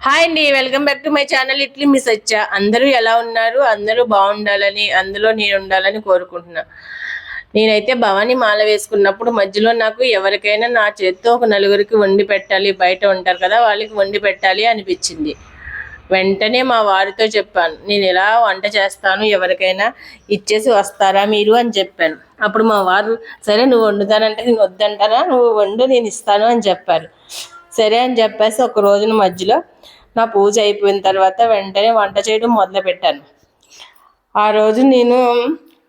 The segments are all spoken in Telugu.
హాయ్ అండి welcome back to my channel ఇట్లీ మిస్ వచ్చా అందరూ ఎలా ఉన్నారు? అందరూ బాగుండాలని అందులో నేను ఉండాలని కోరుకుంటున్నా. నేనైతే భవానీ మాల వేసుకున్నప్పుడు మధ్యలో నాకు ఎవరికైనా నా చేత్తో ఒక నలుగురికి వండి పెట్టాలి బయట ఉంటారు కదా వాళ్ళకి వండి పెట్టాలి అనిపించింది. వెంటనే మా వారితో చెప్పాను నేను ఎలా వంట చేస్తాను? ఎవరికైనా ఇచ్చేసి వస్తారా మీరు? అని చెప్పాను. అప్పుడు మా వారు సరే నువ్వు వండుతానంటే నేను వద్దంటారా? నువ్వు వండు నేను ఇస్తాను అని చెప్పారు. సరే అని చెప్పేసి ఒక రోజున మధ్యలో నా పూజ అయిపోయిన తర్వాత వెంటనే వంట చేయడం మొదలుపెట్టాను ఆ రోజు నేను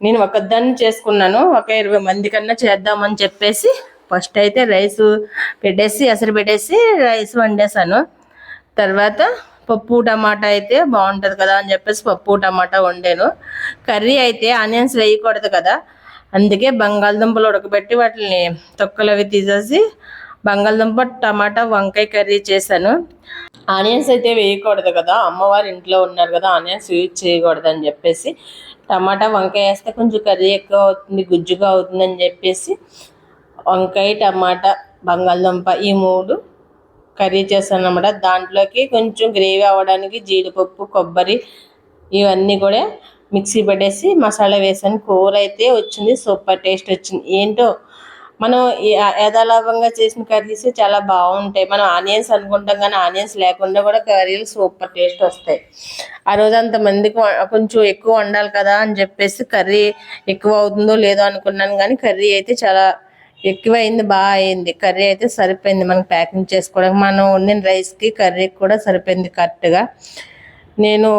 నేను ఒకదాన్ని చేసుకున్నాను. ఒక ఇరవై మంది కన్నా చేద్దామని చెప్పేసి ఫస్ట్ అయితే రైస్ పెట్టేసి ఎసరు పెట్టేసి రైస్ వండేసాను తర్వాత పప్పు టమాటా అయితే బాగుంటుంది కదా అని చెప్పేసి పప్పు టమాటా వండాను. కర్రీ అయితే ఆనియన్స్ వేయకూడదు కదా. అందుకే బంగాళదుంపలు ఉడకబెట్టి వాటిని తొక్కలు అవి తీసేసి బంగాళదుంప టమాటా వంకాయ కర్రీ చేశాను. ఆనియన్స్ అయితే వేయకూడదు కదా. అమ్మవారు ఇంట్లో ఉన్నారు కదా ఆనియన్స్ యూజ్ చేయకూడదు అని చెప్పేసి టమాటా వంకాయ వేస్తే కొంచెం కర్రీ ఎక్కువ అవుతుంది గుజ్జుగా అవుతుంది అని చెప్పేసి వంకాయ టమాటా బంగాళదుంప ఈ మూడు కర్రీ చేశాను అనమాట దాంట్లోకి కొంచెం గ్రేవీ అవ్వడానికి జీడిపప్పు కొబ్బరి ఇవన్నీ కూడా మిక్సీ పట్టేసి మసాలా వేసాను. కూర అయితే వచ్చింది సూపర్ టేస్ట్ వచ్చింది. ఏంటో మనం యథాలాభంగా చేసిన కర్రీస్ చాలా బాగుంటాయి. మనం ఆనియన్స్ అనుకుంటాం కానీ ఆనియన్స్ లేకుండా కూడా కర్రీలు సూపర్ టేస్ట్ వస్తాయి. ఆ రోజు అంతమందికి వ- కొంచెం ఎక్కువ వండాలి కదా అని చెప్పేసి కర్రీ ఎక్కువ అవుతుందో లేదో అనుకున్నాను కానీ కర్రీ అయితే చాలా ఎక్కువ అయింది బాగా అయింది. కర్రీ అయితే సరిపోయింది మనకి ప్యాకింగ్ చేసుకోవడానికి. మనం వండిన రైస్కి కర్రీకి కూడా సరిపోయింది కరెక్ట్గా. నేను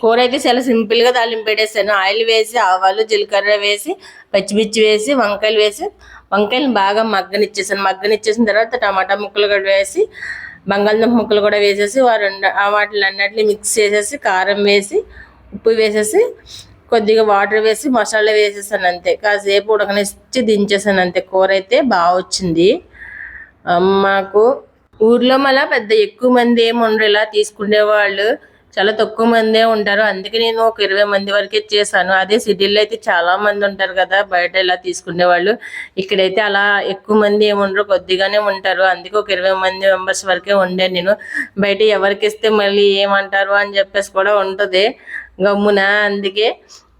కూర అయితే చాలా సింపుల్గా తాలింపు పెట్టేసాను ఆయిల్ వేసి ఆవాలు జీలకర్ర వేసి పచ్చిమిర్చి వేసి వంకాయలు వేసి వంకాయలు బాగా మగ్గనిచ్చేసాను మగ్గనిచ్చేసిన తర్వాత టమాటా ముక్కలు కూడా వేసి బంగాళదుంప ముక్కలు కూడా వేసేసి వారు వాటిని అన్నిటిని మిక్స్ చేసేసి కారం వేసి ఉప్పు వేసేసి కొద్దిగా వాటర్ వేసి మసాలా వేసేసాను అంతే. కాసేపు ఉడకనిచ్చి దించేసాను అంతే. కూర అయితే బాగా వచ్చింది. మాకు ఊర్లో మళ్ళా పెద్ద ఎక్కువ మంది ఏమి ఉండరు ఇలా తీసుకునే వాళ్ళు చాలా తక్కువ మందే ఉంటారు. అందుకే నేను ఒక ఇరవై మంది వరకే చేశాను అదే సిటీలో అయితే చాలా మంది ఉంటారు కదా బయట ఇలా తీసుకునే వాళ్ళు. ఇక్కడైతే అలా ఎక్కువ మంది ఏముండరు కొద్దిగానే ఉంటారు. అందుకే ఒక ఇరవై మంది మెంబర్స్ వరకే ఉండే నేను. బయట ఎవరికి ఇస్తే మళ్ళీ ఏమంటారు అని చెప్పేసి కూడా ఉంటుంది. గమ్మున అందుకే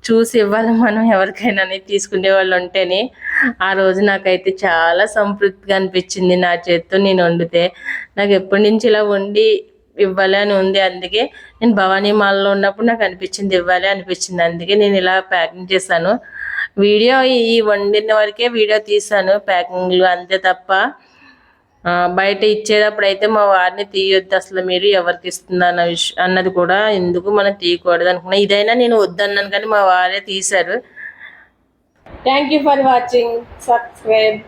చూసి ఇవ్వాలి మనం ఎవరికైనా తీసుకునే వాళ్ళు ఉంటేనే. ఆ రోజు నాకైతే చాలా సంతృప్తిగా అనిపించింది నా చేత్తో నేను వండితే. నాకు ఎప్పటి నుంచి ఇలా వండి ఇవ్వాలి అని ఉంది. అందుకే నేను భవానీ మాల్లో ఉన్నప్పుడు నాకు అనిపించింది ఇవ్వాలి అనిపించింది. అందుకే నేను ఇలా ప్యాకింగ్ చేశాను. వీడియో ఈ వండిన వరకే వీడియో తీశాను. ప్యాకింగ్లు అంతే తప్ప బయట ఇచ్చేటప్పుడు అయితే మా వారిని తీయొద్దు. అసలు మీరు ఎవరికి ఇస్తుంది అన్న విషయం అన్నది కూడా ఎందుకు మనం తీయకూడదు అనుకున్నా. ఇదైనా నేను వద్దన్నాను కానీ మా వారే తీశారు. Thank you for watching subscribe